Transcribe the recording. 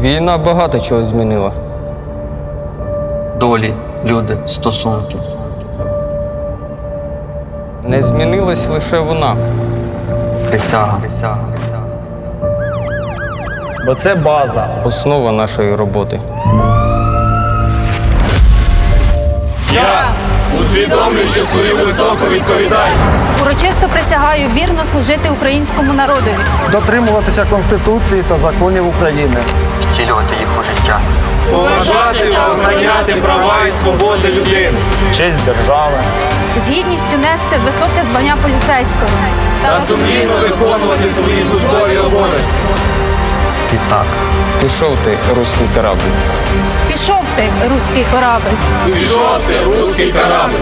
Війна багато чого змінила. Долі, люди, стосунки. Не змінилась лише вона. Присяга. Присяга. Бо це база. Основа нашої роботи. Усвідомлюючи свою високу відповідальність, Урочисто присягаю вірно служити українському народові. Дотримуватися Конституції та законів України. Втілювати їх у життя. поважати та охороняти права і свободи людини Честь держави. З гідністю нести високе звання поліцейського. та сумлінно виконувати свої службові обов'язки. І так. Пішов ти, руський корабль. Пішов ти, руський корабль. Пішов ти, руський корабль.